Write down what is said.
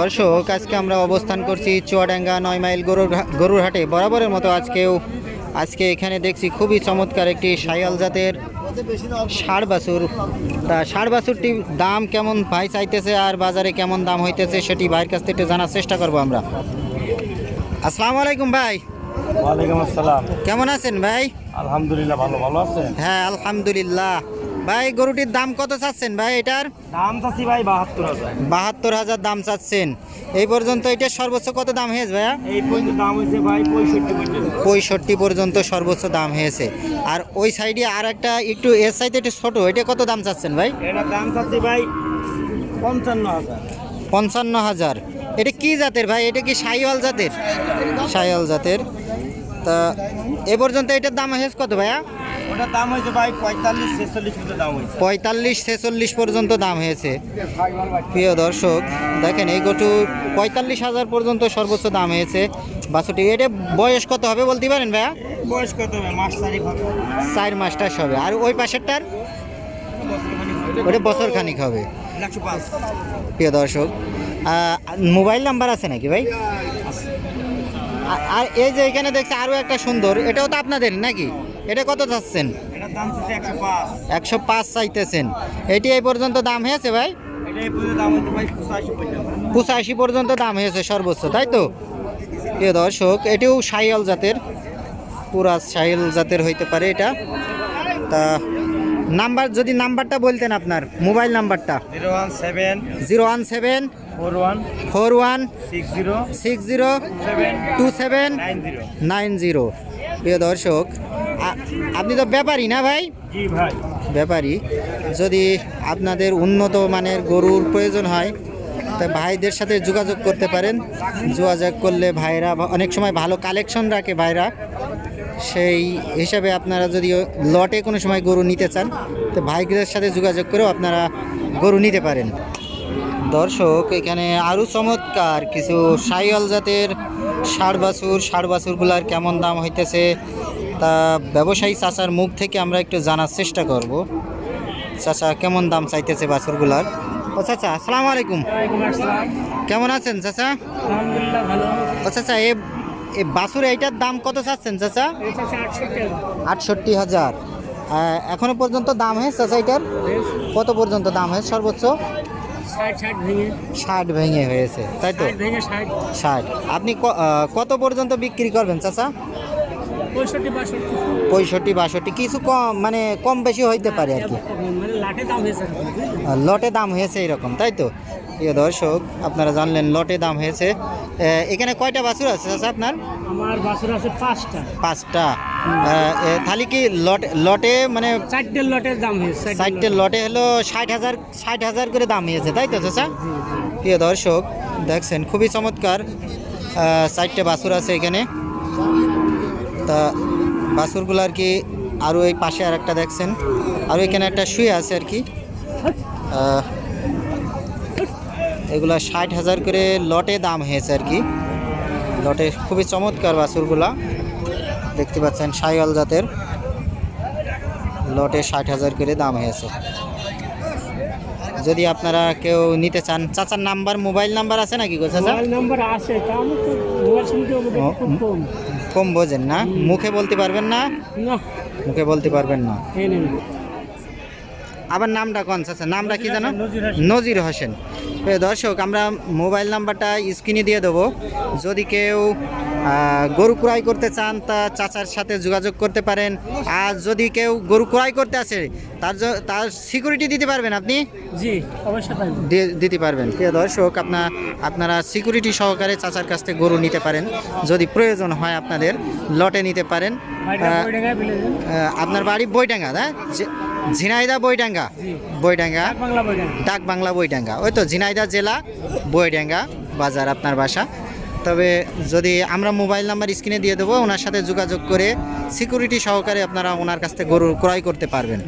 দর্শক আজকে আমরা অবস্থান করছি চুয়াডাঙ্গা নয় মাইল গরুর গরুর হাটে। বরাবরের মতো আজকেও আজকে এখানে দেখছি খুবই চমৎকার একটি সায়াল জাতের ষাড় বাছুর। তা ষাড় বাছুরটির দাম কেমন ভাই চাইতেছে আর বাজারে কেমন দাম হইতেছে সেটি ভাইয়ের কাছ থেকে জানার চেষ্টা করব আমরা। আসসালামু আলাইকুম ভাই। ওয়ালাইকুম আসসালাম। কেমন আছেন ভাই? আলহামদুলিল্লাহ ভালো ভালো আছেন? হ্যাঁ আলহামদুলিল্লাহ। ভাই গরুটির দাম কত চাচ্ছেন ভাই এটার? দাম চাচ্ছি ভাই বাহাত্তর হাজার। বাহাত্তর হাজার দাম চাচ্ছেন। এই পর্যন্ত এটার সর্বোচ্চ কত দাম হয়েছে ভাইয়া? এই পর্যন্ত দাম হয়েছে ভাই পঁয়ষট্টি পর্যন্ত। পঁয়ষট্টি পর্যন্ত সর্বোচ্চ দাম হয়েছে। আর ওই সাইডে আর একটা একটু এর সাইডে একটু ছোটো এটা কত দাম চাচ্ছেন ভাই? এটার দাম চাচ্ছি ভাই পঞ্চান্ন হাজার। পঞ্চান্ন হাজার। এটা কি জাতের ভাই? এটা কি সাইওয়াল জাতের? সাইওয়াল জাতের। তা এ পর্যন্ত এটার দাম হয়েছে কত ভাইয়া? ওটার দাম হয়েছে ভাই পঁয়তাল্লিশ ছেচল্লিশ পর্যন্ত দাম হয়েছে। পঁয়তাল্লিশ ছেচল্লিশ পর্যন্ত দাম হয়েছে। প্রিয় দর্শক দেখেন এই গটু পঁয়তাল্লিশ হাজার পর্যন্ত সর্বোচ্চ দাম হয়েছে। বাসুটি এটা বয়স কত হবে বলতে পারেন ভাইয়া? বয়স কত হবে? মাস তারিখ হবে। চার মাসটার হবে। আর ওই পাশেরটার? ওটা বছর খানিক হবে। প্রিয় দর্শক মোবাইল নাম্বার আছে নাকি ভাই? আর এই যে এখানে দেখছি আরও একটা সুন্দর এটাও তো আপনাদের নাকি? এটা কত চাচ্ছেন? একশো পাঁচ। চাইতেছেন। এটি এই পর্যন্ত দাম হয়েছে ভাই? পঁচাশি পর্যন্ত দাম হয়েছে সর্বোচ্চ তাই তো? প্রিয় দর্শক এটিও সাইয়াল জাতের পুরা সাইয়াল জাতের হইতে পারে এটা। তা নাম্বার যদি নাম্বারটা বলতেন আপনার মোবাইল নাম্বারটা। Zero one seven zero one seven four one four one six zero six zero two seven nine zero. প্রিয় দর্শক আপনি তো ব্যাপারী না ভাই? ব্যাপারী। যদি আপনাদের উন্নত মানের গরুর প্রয়োজন হয় তা ভাইদের সাথে যোগাযোগ করতে পারেন। যোগাযোগ করলে ভাইরা অনেক সময় ভালো কালেকশন রাখে ভাইরা। সেই হিসাবে আপনারা যদি লটে কোনো সময় গরু নিতে চান তো ভাইদের সাথে যোগাযোগ করেও আপনারা গরু নিতে পারেন। দর্শক এখানে আরও চমৎকার কিছু সাইয়াল জাতের ষাড় বাছুর ষাড় বাছুরগুলার কেমন দাম হইতেছে তা ব্যবসায়ী চাচার মুখ থেকে আমরা একটু জানার চেষ্টা করব। চাচা কেমন দাম চাইতেছে বাছুরগুলার? ও চাচা আসসালাম আলাইকুম। কেমন আছেন চাচা? ও চাচা এ এ বাছুর এইটার দাম কত চাচ্ছেন চাচা? আটষট্টি আটষট্টি হাজার। এখনও পর্যন্ত দাম হয়েছে চাচা এটার? কত পর্যন্ত দাম হয়েছে সর্বোচ্চ? ষাট ভেঙে। হয়েছে তাই তো? ষাট আপনি কত পর্যন্ত বিক্রি করবেন চাচা? পঁয়ষট্টি বাষট্টি। কিছু কম মানে কম বেশি হইতে পারে আর কি। মানে লাটে দাম হয়েছে এরকম তাই তো? প্রিয় দর্শক আপনারা জানলেন লটে দাম হয়েছে। এখানে কয়টা বাছুর আছে চাচা আপনার? আমার বাছুর আছে পাঁচটা। পাঁচটা। তাহলে কি লট লটে মানে চারটে লটের দাম হয়েছে সাইডটের লটে। হলো ষাট হাজার ষাট হাজার করে দাম হয়েছে তাই তো চাচা? প্রিয় দর্শক দেখছেন খুবই চমৎকার চারটে বাছুর আছে এখানে। তা বাছুরগুলো আর কি আরও এই পাশে আর একটা দেখছেন। আর এখানে একটা শুয়ে আছে আর কি। এগুলা ষাট হাজার করে লটে দাম হয়েছে আর কি। লটে খুবই চমৎকার বাছুরগুলা। দেখতে পাচ্ছেন সাইওয়াল জাতের। লটে ষাট হাজার করে দাম হয়েছে। যদি আপনারা কেউ নিতে চান চাচার নাম্বার মোবাইল নাম্বার আছে নাকি গো চাচা? নাম্বার আছে কম বোঝেন না। মুখে বলতে পারবেন না। মুখে বলতে পারবেন না। আবার নামটা কোন? চাচা নামটা কি জানো? নজির হোসেন। দর্শক আমরা মোবাইল নাম্বারটা স্ক্রিনে দিয়ে দেবো। যদি কেউ গরু ক্রয় করতে চান তা চাচার সাথে যোগাযোগ করতে পারেন। আর যদি কেউ গরু ক্রয় করতে আসে তার তার সিকিউরিটি দিতে পারবেন আপনি? জি অবশ্যই দিতে পারবেন। প্রিয় দর্শক আপনার আপনারা সিকিউরিটি সহকারে চাচার কাছ থেকে গরু নিতে পারেন। যদি প্রয়োজন হয় আপনাদের লটে নিতে পারেন। আপনার বাড়ি বইডাঙ্গা হ্যাঁ ঝিনাইদা বইডাঙ্গা বইডাঙ্গা ডাক বাংলা বইডাঙ্গা ওই তো ঝিনাইদা জেলা বইডাঙ্গা বাজার আপনার বাসা। তবে যদি আমরা মোবাইল নাম্বার স্ক্রিনে দিয়ে দেবো ওনার সাথে যোগাযোগ করে সিকিউরিটি সহকারে আপনারা ওনার কাছ থেকে গরু ক্রয় করতে পারবেন।